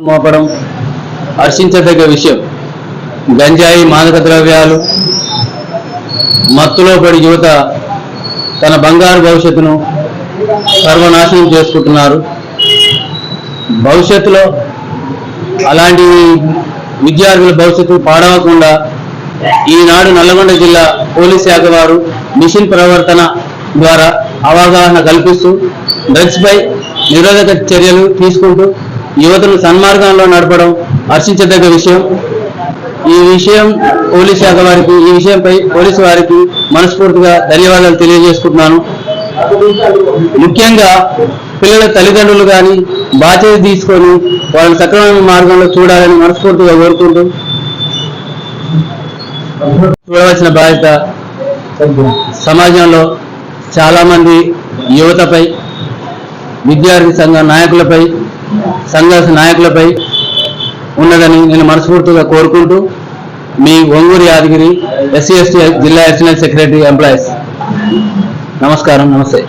మోపడం హర్షించదగ్గ విషయం. గంజాయి మాదక ద్రవ్యాలు మత్తులో పడి యువత తన బంగారు భవిష్యత్తును సర్వనాశనం చేసుకుంటున్నారు. భవిష్యత్తులో అలాంటి విద్యార్థుల భవిష్యత్తు పాడవకుండా ఈనాడు నల్లగొండ జిల్లా పోలీస్ శాఖ వారు మిషన్ ప్రవర్తన ద్వారా అవగాహన కల్పిస్తూ డ్రగ్స్ పై నిరోధక చర్యలు తీసుకుంటూ యువతను సన్మార్గంలో నడపడం హర్షించదగ్గ విషయం. ఈ విషయం పోలీస్ శాఖ వారికి ఈ విషయంపై పోలీసు వారికి మనస్ఫూర్తిగా ధన్యవాదాలు తెలియజేసుకుంటున్నాను. ముఖ్యంగా పిల్లల తల్లిదండ్రులు కానీ బాధ్యత తీసుకొని వాళ్ళని సక్రమైన మార్గంలో చూడాలని మనస్ఫూర్తిగా కోరుకుంటూ చూడవలసిన బాధ్యత సమాజంలో చాలా మంది యువతపై విద్యార్థి సంఘ నాయకులపై సంఘ నాయకులపై ఉన్నదని నేను మనస్ఫూర్తిగా కోరుకుంటూ మీ ఒంగూరు యాదగిరి ఎస్సీ ఎస్టీ జిల్లా అడిషనల్ సెక్రటరీ ఎంప్లాయీస్. నమస్కారం నమస్తే.